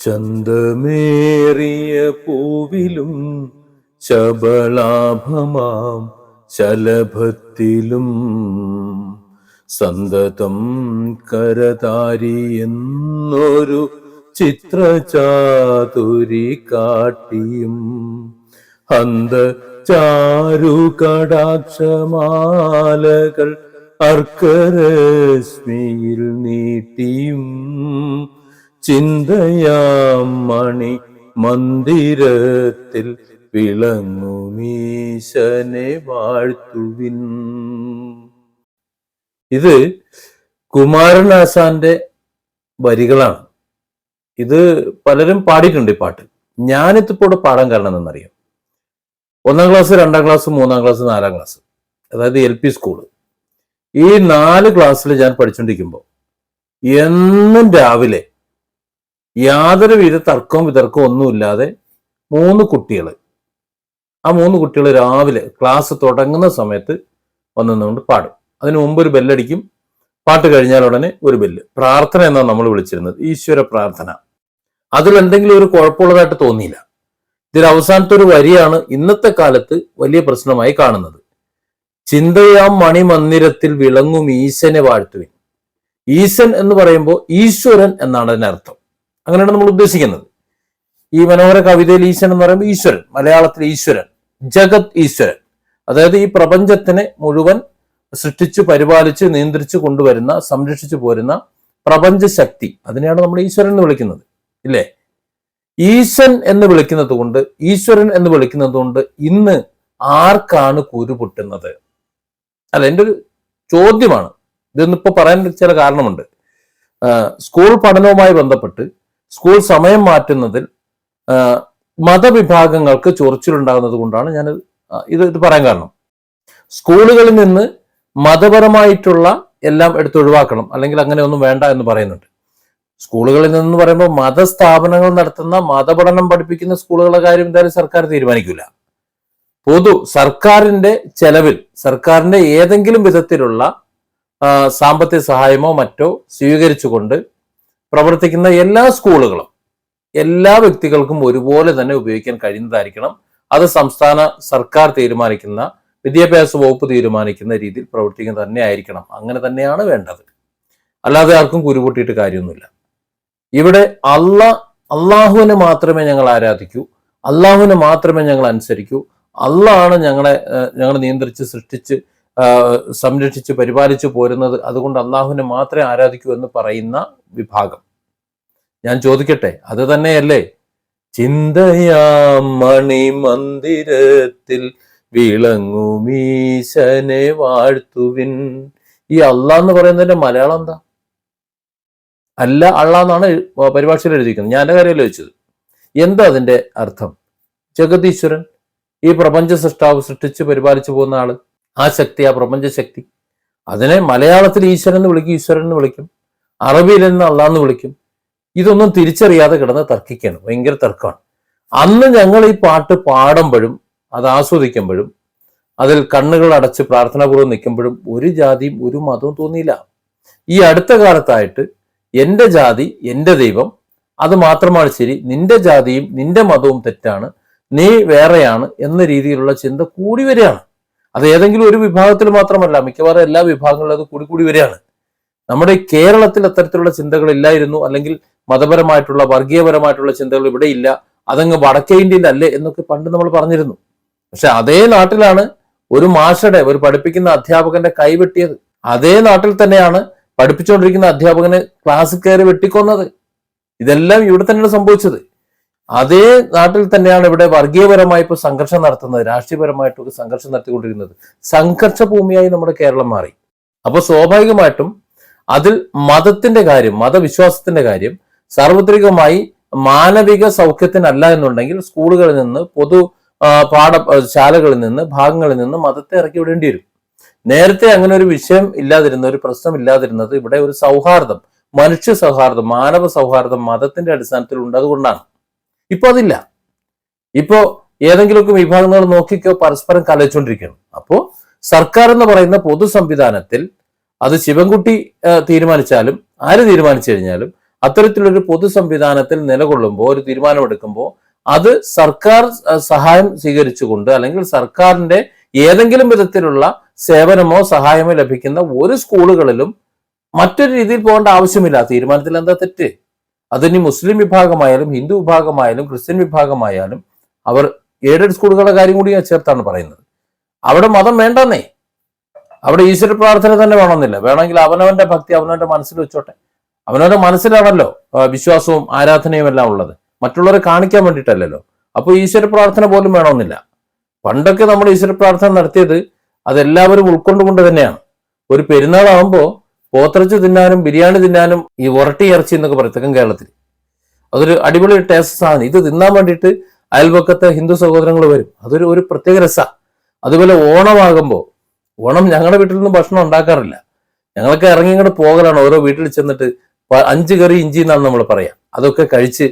ചന്തമേറിയ പൂവിലും ശബളാഭമാം ശലഭത്തിലും. സന്തതം കരതാരി എന്നൊരു ചിത്രചാതുരി കാട്ടിയും. അന്ത ചാരുകടാക്ഷമാലകൾ അർക്കരശ്മിയിൽ നീട്ടിയും. ചിന്തയാം മണി മന്ദിരത്തിൽ വിളങ്ങുമീശനെ വാഴ്ത്തുവിൻ. ഇത് കുമാരനാശാന്റെ വരികളാണ്. ഇത് പലരും പാടിയിട്ടുണ്ട് ഈ പാട്ട്. ഞാനിതിപ്പോടെ പാടാൻ കാരണം എന്നറിയാം ഒന്നാം ക്ലാസ് രണ്ടാം ക്ലാസ് മൂന്നാം ക്ലാസ് നാലാം ക്ലാസ് അതായത് എൽ പി സ്കൂൾ. ഈ നാല് ക്ലാസ്സിൽ ഞാൻ പഠിച്ചുകൊണ്ടിരിക്കുമ്പോൾ എന്നും രാവിലെ യാതൊരു വിധ തർക്കവും വിതർക്കവും ഒന്നുമില്ലാതെ മൂന്ന് കുട്ടികൾ ആ മൂന്ന് കുട്ടികൾ രാവിലെ ക്ലാസ് തുടങ്ങുന്ന സമയത്ത് വന്നുകൊണ്ട് പാടും. അതിന് മുമ്പ് ഒരു ബെല്ലടിക്കും പാട്ട് കഴിഞ്ഞാൽ ഉടനെ ഒരു ബെല്ല്. പ്രാർത്ഥന എന്നാണ് നമ്മൾ വിളിച്ചിരുന്നത്. ഈശ്വര പ്രാർത്ഥന. അതിൽ എന്തെങ്കിലും ഒരു കുഴപ്പമുള്ളതായിട്ട് തോന്നിയില്ല. ഇതിൽ അവസാനത്തെ ഒരു വരിയാണ് ഇന്നത്തെ കാലത്ത് വലിയ പ്രശ്നമായി കാണുന്നത്. ചിന്തയാം മണിമന്ദിരത്തിൽ വിളങ്ങും ഈശനെ വാഴ്ത്തുവിൻ. ഈശൻ എന്ന് പറയുമ്പോൾ ഈശ്വരൻ എന്നാണ് അതിനർത്ഥം. അങ്ങനെയാണ് നമ്മൾ ഉദ്ദേശിക്കുന്നത്. ഈ മനോഹര കവിതയിൽ ഈശ്വരൻ എന്ന് പറയുമ്പോൾ ഈശ്വരൻ മലയാളത്തിൽ ഈശ്വരൻ ജഗത് ഈശ്വരൻ. അതായത് ഈ പ്രപഞ്ചത്തിനെ മുഴുവൻ സൃഷ്ടിച്ചു പരിപാലിച്ച് നിയന്ത്രിച്ചു കൊണ്ടുവരുന്ന സംരക്ഷിച്ചു പോരുന്ന പ്രപഞ്ച ശക്തി അതിനെയാണ് നമ്മൾ ഈശ്വരൻ എന്ന് വിളിക്കുന്നത്. ഇല്ലേ? ഈശ്വൻ എന്ന് വിളിക്കുന്നത് കൊണ്ട് ഈശ്വരൻ എന്ന് വിളിക്കുന്നത് കൊണ്ട് ഇന്ന് ആർക്കാണ് കുരു പൊട്ടുന്നത്? അല്ല എന്റെ ഒരു ചോദ്യമാണ്. ഇതൊന്നിപ്പോ പറയാൻ ചില കാരണമുണ്ട്. സ്കൂൾ പഠനവുമായി ബന്ധപ്പെട്ട് സ്കൂൾ സമയം മാറ്റുന്നതിൽ മതവിഭാഗങ്ങൾക്ക് ചൊറിച്ചിലുണ്ടാകുന്നത് കൊണ്ടാണ് ഞാൻ ഇത് ഇത് പറയാൻ കാരണം. സ്കൂളുകളിൽ നിന്ന് മതപരമായിട്ടുള്ള എല്ലാം എടുത്തൊഴിവാക്കണം അല്ലെങ്കിൽ അങ്ങനെ ഒന്നും വേണ്ട എന്ന് പറയുന്നുണ്ട്. സ്കൂളുകളിൽ നിന്ന് പറയുമ്പോൾ മതസ്ഥാപനങ്ങൾ നടത്തുന്ന മതപഠനം പഠിപ്പിക്കുന്ന സ്കൂളുകളുടെ കാര്യം എന്തായാലും സർക്കാർ തീരുമാനിക്കില്ല പൊതു സർക്കാരിന്റെ ചെലവിൽ സർക്കാരിന്റെ ഏതെങ്കിലും വിധത്തിലുള്ള സാമ്പത്തിക സഹായമോ മറ്റോ സ്വീകരിച്ചുകൊണ്ട് പ്രവർത്തിക്കുന്ന എല്ലാ സ്കൂളുകളും എല്ലാ വ്യക്തികൾക്കും ഒരുപോലെ തന്നെ ഉപയോഗിക്കാൻ കഴിയുന്നതായിരിക്കണം. അത് സംസ്ഥാന സർക്കാർ തീരുമാനിക്കുന്ന വിദ്യാഭ്യാസ വകുപ്പ് തീരുമാനിക്കുന്ന രീതിയിൽ പ്രവർത്തിക്കുന്ന തന്നെ ആയിരിക്കണം. അങ്ങനെ തന്നെയാണ് വേണ്ടത്. അല്ലാതെ ആർക്കും കുരുപൊട്ടിയിട്ട് കാര്യമൊന്നുമില്ല. ഇവിടെ അല്ല അള്ളാഹുവിനെ മാത്രമേ ഞങ്ങൾ ആരാധിക്കൂ. അള്ളാഹുവിനെ മാത്രമേ ഞങ്ങൾ അനുസരിക്കൂ. അള്ളാണ് ഞങ്ങളെ ഞങ്ങളെ നിയന്ത്രിച്ച് സൃഷ്ടിച്ച് സംരക്ഷിച്ച് പരിപാലിച്ചു പോരുന്നത് അതുകൊണ്ട് അള്ളാഹുവിനെ മാത്രമേ ആരാധിക്കൂ എന്ന് പറയുന്ന വിഭാഗം. ഞാൻ ചോദിക്കട്ടെ അത് തന്നെയല്ലേ? ചിന്തയാം മണിമന്ദിരത്തിൽ വിളങ്ങുമീശനെ വാഴ്ത്തുവിൻ. ഈ അള്ള എന്ന് പറയുന്നതിന്റെ മലയാളം എന്താ? അല്ല അള്ള എന്നാണ് പരിഭാഷയിൽ എഴുതിയിരിക്കുന്നത്. ഞാൻ എന്റെ കാര്യമല്ല ചോദിച്ചത്? എന്താ അതിന്റെ അർത്ഥം? ജഗതീശ്വരൻ ഈ പ്രപഞ്ച സൃഷ്ടാവ് സൃഷ്ടിച്ച് പരിപാലിച്ചു പോകുന്ന ആൾ? ആ ശക്തി ആ പ്രപഞ്ച ശക്തി അതിനെ മലയാളത്തിൽ ഈശ്വരൻ എന്ന് വിളിക്കും ഈശ്വരൻ എന്ന് വിളിക്കും. അറബിയിൽ നിന്ന് അള്ളാന്ന് വിളിക്കും. ഇതൊന്നും തിരിച്ചറിയാതെ കിടന്ന് തർക്കിക്കാണ്. ഭയങ്കര തർക്കമാണ്. അന്ന് ഞങ്ങൾ ഈ പാട്ട് പാടുമ്പോഴും അത് ആസ്വദിക്കുമ്പോഴും അതിൽ കണ്ണുകൾ അടച്ച് പ്രാർത്ഥനാപൂർവം നിൽക്കുമ്പോഴും ഒരു ജാതിയും ഒരു മതവും തോന്നിയില്ല. ഈ അടുത്ത കാലത്തായിട്ട് എന്റെ ജാതി എന്റെ ദൈവം അത് മാത്രമാണ് ശരി നിന്റെ ജാതിയും നിന്റെ മതവും തെറ്റാണ് നീ വേറെയാണ് എന്ന രീതിയിലുള്ള ചിന്ത കൂടി വരികയാണ്. അത് ഏതെങ്കിലും ഒരു വിഭാഗത്തിൽ മാത്രമല്ല മിക്കവാറും എല്ലാ വിഭാഗങ്ങളിലും അത് കൂടി കൂടി വരികയാണ്. നമ്മുടെ കേരളത്തിൽ അത്തരത്തിലുള്ള ചിന്തകൾ ഇല്ലായിരുന്നു അല്ലെങ്കിൽ മതപരമായിട്ടുള്ള വർഗീയപരമായിട്ടുള്ള ചിന്തകൾ ഇവിടെ ഇല്ല അതങ്ങ് വടക്കേ ഇന്ത്യയിൽ അല്ലേ എന്നൊക്കെ പണ്ട് നമ്മൾ പറഞ്ഞിരുന്നു. പക്ഷെ അതേ നാട്ടിലാണ് ഒരു മാഷയുടെ ഒരു പഠിപ്പിക്കുന്ന അധ്യാപകന്റെ കൈ വെട്ടിയത്. അതേ നാട്ടിൽ തന്നെയാണ് പഠിപ്പിച്ചുകൊണ്ടിരിക്കുന്ന അധ്യാപകന് ക്ലാസ് കയറി വെട്ടിക്കൊന്നത്. ഇതെല്ലാം ഇവിടെ തന്നെയാണ് സംഭവിച്ചത്. അതേ നാട്ടിൽ തന്നെയാണ് ഇവിടെ വർഗീയപരമായി ഇപ്പോൾ സംഘർഷം നടത്തുന്നത് രാഷ്ട്രീയപരമായിട്ടൊക്കെ സംഘർഷം നടത്തിക്കൊണ്ടിരിക്കുന്നത്. സംഘർഷ ഭൂമിയായി നമ്മുടെ കേരളം മാറി. അപ്പോൾ സ്വാഭാവികമായിട്ടും അതിൽ മതത്തിന്റെ കാര്യം മതവിശ്വാസത്തിന്റെ കാര്യം സാർവത്രികമായി മാനവിക സൗഖ്യത്തിനല്ല എന്നുണ്ടെങ്കിൽ സ്കൂളുകളിൽ നിന്ന് പൊതു പാഠ ശാലകളിൽ നിന്ന് ഭാഗങ്ങളിൽ നിന്ന് മതത്തെ ഇറക്കി വിടേണ്ടി വരും. നേരത്തെ അങ്ങനെ ഒരു വിഷയം ഇല്ലാതിരുന്ന ഒരു പ്രശ്നം ഇല്ലാതിരുന്നത് ഇവിടെ ഒരു സൗഹാർദ്ദം മനുഷ്യ സൗഹാർദ്ദം മാനവ സൗഹാർദ്ദം മതത്തിന്റെ അടിസ്ഥാനത്തിൽ ഉണ്ടതുകൊണ്ടാണ്. ഇപ്പൊ അതില്ല. ഇപ്പോൾ ഏതെങ്കിലുമൊക്കെ വിഭാഗങ്ങൾ നോക്കിക്കോ പരസ്പരം കലച്ചുകൊണ്ടിരിക്കുകയാണ് അപ്പോൾ സർക്കാർ എന്ന് പറയുന്ന പൊതു സംവിധാനത്തിൽ അത് ശിവൻകുട്ടി തീരുമാനിച്ചാലും ആര് തീരുമാനിച്ചു കഴിഞ്ഞാലും അത്തരത്തിലൊരു പൊതു സംവിധാനത്തിൽ നിലകൊള്ളുമ്പോൾ ഒരു തീരുമാനമെടുക്കുമ്പോൾ അത് സർക്കാർ സഹായം സ്വീകരിച്ചുകൊണ്ട് അല്ലെങ്കിൽ സർക്കാരിന്റെ ഏതെങ്കിലും വിധത്തിലുള്ള സേവനമോ സഹായമോ ലഭിക്കുന്ന ഒരു സ്കൂളുകളിലും മറ്റൊരു രീതിയിൽ പോകേണ്ട ആവശ്യമില്ല. തീരുമാനത്തിൽ എന്താ തെറ്റ്? അതിനി മുസ്ലിം വിഭാഗമായാലും ഹിന്ദു വിഭാഗമായാലും ക്രിസ്ത്യൻ വിഭാഗമായാലും അവർ എയ്ഡഡ് സ്കൂളുകളുടെ കാര്യം കൂടി ചേർത്താണ് പറയുന്നത്. അവിടെ മതം വേണ്ടെന്നേ. അവിടെ ഈശ്വര പ്രാർത്ഥന തന്നെ വേണമെന്നില്ല. വേണമെങ്കിൽ അവനവന്റെ ഭക്തി അവനവന്റെ മനസ്സിൽ വെച്ചോട്ടെ. അവനവന്റെ മനസ്സിലാണല്ലോ വിശ്വാസവും ആരാധനയും എല്ലാം ഉള്ളത്. മറ്റുള്ളവരെ കാണിക്കാൻ വേണ്ടിയിട്ടല്ലല്ലോ. അപ്പോൾ ഈശ്വര പ്രാർത്ഥന പോലും വേണമെന്നില്ല. പണ്ടൊക്കെ നമ്മൾ ഈശ്വര പ്രാർത്ഥന നടത്തിയത് അതെല്ലാവരും ഉൾക്കൊണ്ടുകൊണ്ട് തന്നെയാണ്. ഒരു പെരുന്നാളാവുമ്പോൾ പോത്തിറച്ചി തിന്നാനും ബിരിയാണി തിന്നാനും ഈ ഉരട്ടി ഇറച്ചി എന്നൊക്കെ പറയും തെക്കൻ കേരളത്തിൽ. അതൊരു അടിപൊളി ടേസ്റ്റ് സാധനം. ഇത് തിന്നാൻ വേണ്ടിയിട്ട് അയൽപക്കത്തെ ഹിന്ദു സഹോദരങ്ങൾ വരും. അതൊരു ഒരു പ്രത്യേക രസമാണ് അതുപോലെ ഓണമാകുമ്പോൾ ഓണം ഞങ്ങളുടെ വീട്ടിൽ നിന്നും ഭക്ഷണം ഉണ്ടാക്കാറില്ല. ഞങ്ങളൊക്കെ ഇറങ്ങി ഇങ്ങോട്ട് പോകലാണ്. ഓരോ വീട്ടിൽ ചെന്നിട്ട് അഞ്ച് കറി ഇഞ്ചി എന്നാണ് നമ്മൾ പറയാം. അതൊക്കെ കഴിച്ച്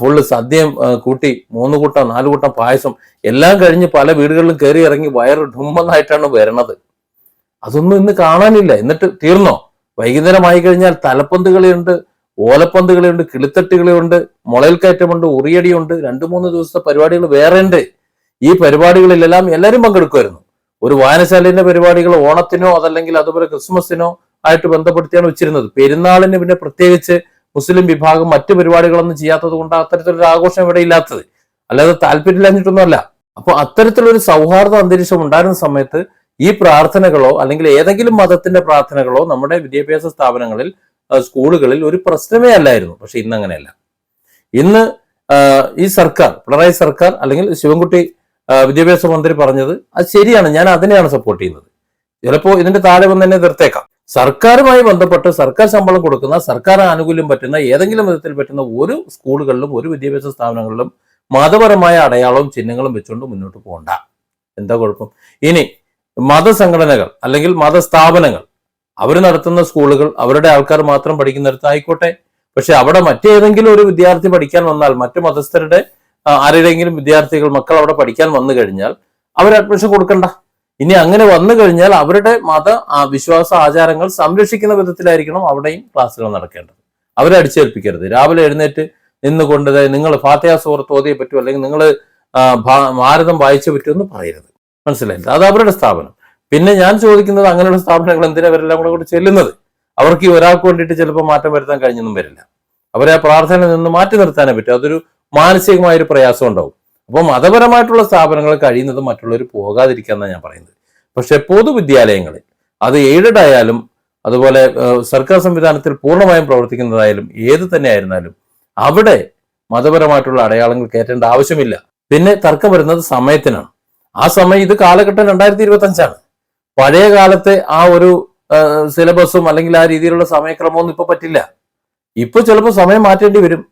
ഫുള്ള് സദ്യം കൂട്ടി മൂന്ന് കൂട്ടം നാല് കൂട്ടം പായസം എല്ലാം കഴിഞ്ഞ് പല വീടുകളിലും കയറി ഇറങ്ങി വയറ് ഡുമ്മെന്നായിട്ടാണ് വരണത്. അതൊന്നും ഇന്ന് കാണാനില്ല. എന്നിട്ട് തീർന്നോ? വൈകുന്നേരമായി കഴിഞ്ഞാൽ തലപ്പന്ത് കളിയുണ്ട് ഓലപ്പന്ത് കളിയുണ്ട് കിളിത്തട്ട് കളിയുണ്ട് മുളയിൽ കയറ്റമുണ്ട് ഉറിയടിയുണ്ട്. രണ്ട് മൂന്ന് ദിവസത്തെ പരിപാടികൾ വേറെ ഉണ്ട് ഈ പരിപാടികളിലെല്ലാം എല്ലാവരും പങ്കെടുക്കുമായിരുന്നു. ഒരു വായനശാലയുടെ പരിപാടികൾ ഓണത്തിനോ അതല്ലെങ്കിൽ അതുപോലെ ക്രിസ്മസിനോ ആയിട്ട് ബന്ധപ്പെടുത്തിയാണ് വെച്ചിരുന്നത്. പെരുന്നാളിന് പിന്നെ പ്രത്യേകിച്ച് മുസ്ലിം വിഭാഗം മറ്റു പരിപാടികളൊന്നും ചെയ്യാത്തത് കൊണ്ട് അത്തരത്തിലൊരു ആഘോഷം ഇവിടെ ഇല്ലാത്തത്. അല്ലാതെ താല്പര്യമില്ലാഞ്ഞിട്ടൊന്നുമല്ല. അപ്പൊ അത്തരത്തിലൊരു സൗഹാർദ്ദ അന്തരീക്ഷം ഉണ്ടായിരുന്ന സമയത്ത് ഈ പ്രാർത്ഥനകളോ അല്ലെങ്കിൽ ഏതെങ്കിലും മതത്തിന്റെ പ്രാർത്ഥനകളോ നമ്മുടെ വിദ്യാഭ്യാസ സ്ഥാപനങ്ങളിൽ സ്കൂളുകളിൽ ഒരു പ്രശ്നമേ അല്ലായിരുന്നു. പക്ഷെ ഇന്ന് അങ്ങനെയല്ല. ഇന്ന് ഈ സർക്കാർ പിണറായി സർക്കാർ അല്ലെങ്കിൽ ശിവൻകുട്ടി വിദ്യാഭ്യാസ മന്ത്രി പറഞ്ഞത് അത് ശരിയാണ് ഞാൻ അതിനെയാണ് സപ്പോർട്ട് ചെയ്യുന്നത്. ചിലപ്പോൾ ഇതിന്റെ താഴെ വന്ന് തന്നെ നിർത്തേക്കാം. സർക്കാരുമായി ബന്ധപ്പെട്ട് സർക്കാർ ശമ്പളം കൊടുക്കുന്ന സർക്കാർ ആനുകൂല്യം പറ്റുന്ന ഏതെങ്കിലും വിധത്തിൽ പറ്റുന്ന ഒരു സ്കൂളുകളിലും ഒരു വിദ്യാഭ്യാസ സ്ഥാപനങ്ങളിലും മതപരമായ അടയാളവും ചിഹ്നങ്ങളും വെച്ചുകൊണ്ട് മുന്നോട്ട് പോകണ്ട. എന്താ കുഴപ്പം? ഇനി മതസംഘടനകൾ അല്ലെങ്കിൽ മതസ്ഥാപനങ്ങൾ. അവർ നടത്തുന്ന സ്കൂളുകൾ അവരുടെ ആൾക്കാർ മാത്രം പഠിക്കുന്നിടത്ത് ആയിക്കോട്ടെ. പക്ഷെ അവിടെ മറ്റേതെങ്കിലും ഒരു വിദ്യാർത്ഥി പഠിക്കാൻ വന്നാൽ മറ്റു മതസ്ഥരുടെ ആരുടെയെങ്കിലും വിദ്യാർത്ഥികൾ മക്കൾ അവിടെ പഠിക്കാൻ വന്നു കഴിഞ്ഞാൽ അവർ അഡ്മിഷൻ കൊടുക്കണ്ട. ഇനി അങ്ങനെ വന്നു കഴിഞ്ഞാൽ അവരുടെ മത വിശ്വാസ ആചാരങ്ങൾ സംരക്ഷിക്കുന്ന വിധത്തിലായിരിക്കണം അവിടെയും ക്ലാസ്സുകൾ നടക്കേണ്ടത്. അവരെ അടിച്ചേൽപ്പിക്കരുത്. രാവിലെ എഴുന്നേറ്റ് നിന്നുകൊണ്ട് നിങ്ങൾ ഫാത്തിയ സുഹൃത്ത് ഓതിയെ പറ്റൂ അല്ലെങ്കിൽ നിങ്ങൾ ഭാരതം വായിച്ചു പറ്റൂ എന്ന് പറയരുത്. മനസ്സിലായില്ല. അത് അവരുടെ സ്ഥാപനം. പിന്നെ ഞാൻ ചോദിക്കുന്നത് അങ്ങനെയുള്ള സ്ഥാപനങ്ങൾ എന്തിനാ അവരെല്ലാം കൂടെ കൂടി ചെല്ലുന്നത്? അവർക്ക് ഈ ഒരാൾക്ക് വേണ്ടിയിട്ട് ചിലപ്പോൾ മാറ്റം വരുത്താൻ കഴിഞ്ഞൊന്നും വരില്ല. അവരെ ആ പ്രാർത്ഥനയിൽ നിന്ന് മാറ്റി നിർത്താനേ പറ്റും. അതൊരു മാനസികമായ ഒരു പ്രയാസം ഉണ്ടാവും. അപ്പോൾ മതപരമായിട്ടുള്ള സ്ഥാപനങ്ങൾ കഴിയുന്നത് മറ്റുള്ളവർ പോകാതിരിക്കാന്നാണ് ഞാൻ പറയുന്നത്. പക്ഷെ പൊതുവിദ്യാലയങ്ങളിൽ അത് എയ്ഡഡ് ആയാലും അതുപോലെ സർക്കാർ സംവിധാനത്തിൽ പൂർണമായും പ്രവർത്തിക്കുന്നതായാലും ഏത് തന്നെ ആയിരുന്നാലും അവിടെ മതപരമായിട്ടുള്ള അടയാളങ്ങൾ കയറ്റേണ്ട ആവശ്യമില്ല. പിന്നെ തർക്കം വരുന്നത് സമയത്തിനാണ്. ആ സമയം ഇത് കാലഘട്ടം രണ്ടായിരത്തി ഇരുപത്തി അഞ്ചാണ് പഴയ കാലത്തെ ആ ഒരു സിലബസും അല്ലെങ്കിൽ ആ രീതിയിലുള്ള സമയക്രമമൊന്നും ഇപ്പൊ പറ്റില്ല. ഇപ്പൊ ചിലപ്പോൾ സമയം മാറ്റേണ്ടി വരും.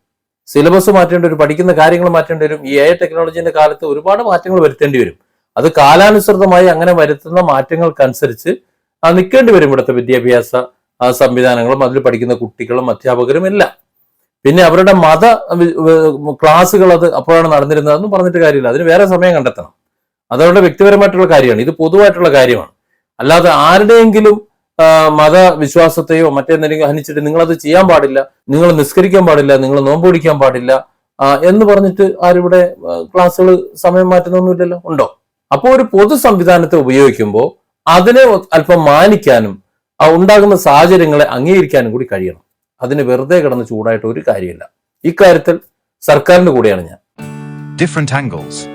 സിലബസ് മാറ്റേണ്ടി വരും പഠിക്കുന്ന കാര്യങ്ങൾ മാറ്റേണ്ടി വരും ഈ എ ടെക്നോളജിന്റെ കാലത്ത് ഒരുപാട് മാറ്റങ്ങൾ വരുത്തേണ്ടി വരും. അത് കാലാനുസൃതമായി അങ്ങനെ വരുത്തുന്ന മാറ്റങ്ങൾക്കനുസരിച്ച് നിൽക്കേണ്ടി വരും ഇവിടുത്തെ വിദ്യാഭ്യാസ സംവിധാനങ്ങളും അതിൽ പഠിക്കുന്ന കുട്ടികളും അധ്യാപകരും എല്ലാം. പിന്നെ അവരുടെ മത ക്ലാസ്സുകൾ അത് അപ്പോഴാണ് നടന്നിരുന്നതെന്ന് പറഞ്ഞിട്ട് കാര്യമില്ല. അതിന് വേറെ സമയം കണ്ടെത്തണം. അതവരുടെ വ്യക്തിപരമായിട്ടുള്ള കാര്യമാണ്. ഇത് പൊതുവായിട്ടുള്ള കാര്യമാണ്. അല്ലാതെ ആരുടെയെങ്കിലും മതവിശ്വാസത്തെയോ മറ്റെന്തെങ്കിലും ഹനിച്ചിട്ട് നിങ്ങളത് ചെയ്യാൻ പാടില്ല നിങ്ങൾ നിസ്കരിക്കാൻ പാടില്ല നിങ്ങൾ നോമ്പ് പിടിക്കാൻ പാടില്ല എന്ന് പറഞ്ഞിട്ട് ആരിവിടെ ക്ലാസ്സുകൾ സമയം മാറ്റുന്നൊന്നുമില്ലല്ലോ? ഉണ്ടോ? അപ്പോൾ ഒരു പൊതു സംവിധാനത്തെ ഉപയോഗിക്കുമ്പോൾ അതിനെ അല്പം മാനിക്കാനും ഉണ്ടാകുന്ന സാഹചര്യങ്ങളെ അംഗീകരിക്കാനും കൂടി കഴിയണം. അതിന് വെറുതെ കിടന്ന് ചൂടായിട്ട് ഒരു കാര്യമില്ല. ഇക്കാര്യത്തിൽ സർക്കാരിന്റെ കൂടെയാണ് ഞാൻ. Different angles.